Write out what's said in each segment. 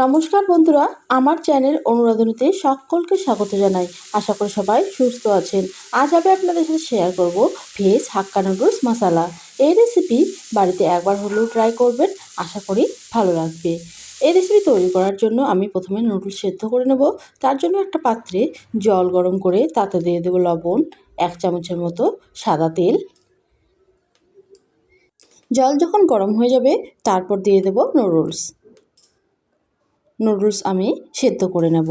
নমস্কার বন্ধুরা, আমার চ্যানেল অনুরাধনীতে সকলকে স্বাগত জানাই। আশা করি সবাই সুস্থ আছেন। আজ আমি আপনাদের সাথে শেয়ার করব ভেজ হাক্কা নুডলস মশালা এই রেসিপি বাড়িতে একবার হলেও ট্রাই করবেন, আশা করি ভালো লাগবে। এই রেসিপি তৈরি করার জন্য আমি প্রথমে নুডলস সেদ্ধ করে নেব। তার জন্য একটা পাত্রে জল গরম করে তাতে দিয়ে দেবো লবণ, এক চামচের মতো সাদা তেল। জল যখন গরম হয়ে যাবে, তারপর দিয়ে দেবো নুডলস নুডলস আমি সেদ্ধ করে নেব।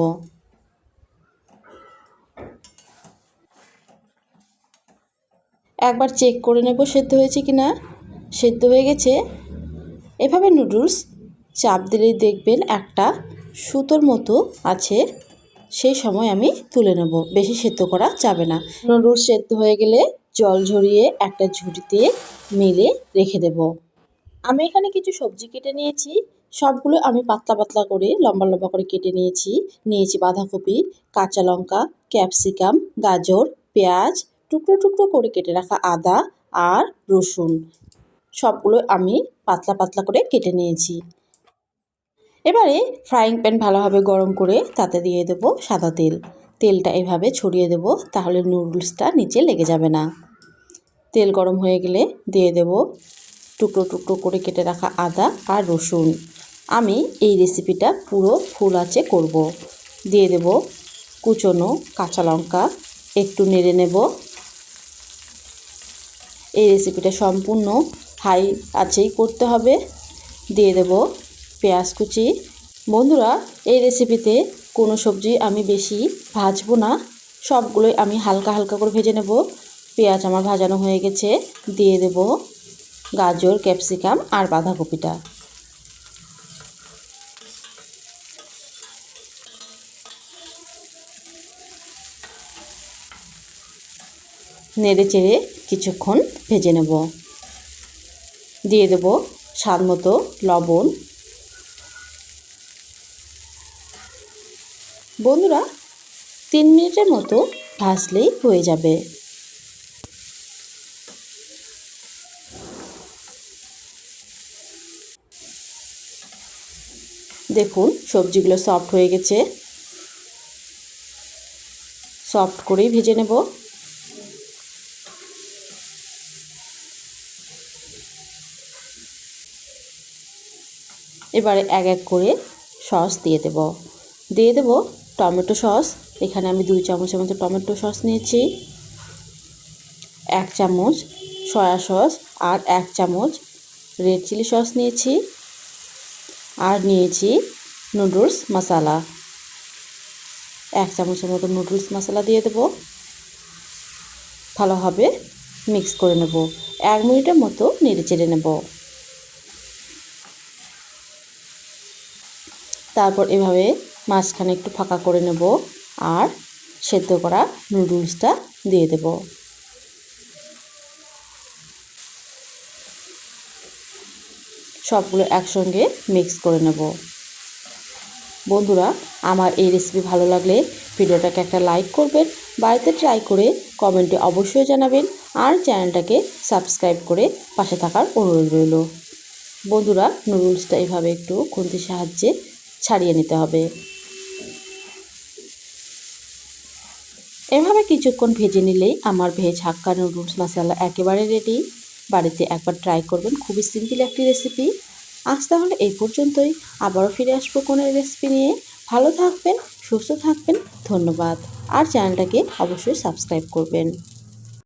একবার চেক করে নেব সেদ্ধ হয়েছে কি না সেদ্ধ হয়ে গেছে। এভাবে নুডলস চাপ দিলেই দেখবেন একটা সুতোর মতো আছে। সেই সময় আমি তুলে নেব, বেশি সেদ্ধ করা যাবে না। নুডলস সেদ্ধ হয়ে গেলে জল ঝরিয়ে একটা ঝুড়িতে মেলে রেখে দেব। আমি এখানে কিছু সবজি কেটে নিয়েছি। সবগুলো আমি পাতলা পাতলা করে, লম্বা লম্বা করে কেটে নিয়েছি। নিয়েছি বাঁধাকপি, কাঁচা লঙ্কা, ক্যাপসিকাম, গাজর, পেঁয়াজ, টুকরো টুকরো করে কেটে রাখা আদা আর রসুন। সবগুলো আমি পাতলা পাতলা করে কেটে নিয়েছি। এবারে ফ্রাইং প্যান ভালোভাবে গরম করে তাতে দিয়ে দেবো সাদা তেল। তেলটা এভাবে ছড়িয়ে দেব, তাহলে নুডলসটা নিচে লেগে যাবে না। তেল গরম হয়ে গেলে দিয়ে দেব টুকরো টুকরো করে কেটে রাখা আদা আর রসুন। আমি এই রেসিপিটা পুরো ফুল আছে করব। দিয়ে দেব কুচনো কাঁচা লঙ্কা, একটু নেড়ে নেব। এই রেসিপিটা সম্পূর্ণ হাই আছেই করতে হবে। দিয়ে দেব পেঁয়াজ কুচি। বন্ধুরা, এই রেসিপিতে কোনো সবজি আমি বেশি ভাজবো না। সবগুলোই আমি হালকা হালকা করে ভেজে নেব। পেঁয়াজ আমার ভাজানো হয়ে গেছে। দিয়ে দেব গাজর, ক্যাপসিকাম আর বাঁধাকপিটা। নেড়ে চেড়ে কিছুক্ষণ ভেজে নেব। দিয়ে দেব স্বাদ মতো লবণ। বন্ধুরা, তিন মিনিটের মতো ভাজলেই হয়ে যাবে। দেখুন, সবজিগুলো সফট হয়ে গেছে। সফট করেই ভেজে নেব। এবারে এক এক করে সস দিয়ে দেব। দিয়ে দেব টমেটো সস। এখানে আমি দুই চামচের মতো টমেটো সস নিয়েছি। এক চামচ সয়া সস আর এক চামচ রেড চিলি সস নিয়েছি। আর নিয়েছি নুডলস মশালা। এক চামচের মতো নুডলস মশলা দিয়ে দেব। ভালোভাবে মিক্স করে নেব। এক মিনিটের মতো নেড়ে চেড়ে নেব। তারপর এভাবে মাঝখানে একটু ফাঁকা করে নেব আর সেদ্ধ করা নুডলসটা দিয়ে দেব। সবগুলো একসঙ্গে মিক্স করে নেব। বন্ধুরা, আমার এই রেসিপি ভালো লাগলে ভিডিওটাকে একটা লাইক করবেন, বাড়িতে ট্রাই করে কমেন্টে অবশ্যই জানাবেন আর চ্যানেলটাকে সাবস্ক্রাইব করে পাশে থাকার অনুরোধ রইল। বন্ধুরা, নুডলসটা এভাবে একটু খুন্তির সাহায্যে ছাড়িয়ে নিতে হবে। এভাবে কিছুক্ষণ ভেজে নিলেই আমার ভেজ হাক্কা নুডলস মশলা একেবারে রেডি বাড়িতে একবার ট্রাই করবেন, খুবই সিম্পল একটি রেসিপি আজ তাহলে এই পর্যন্তই। আবারও ফিরে আসব কোনো রেসিপি নিয়ে। ভালো থাকবেন, সুস্থ থাকবেন, ধন্যবাদ। আর চ্যানেলটাকে অবশ্যই সাবস্ক্রাইব করবেন।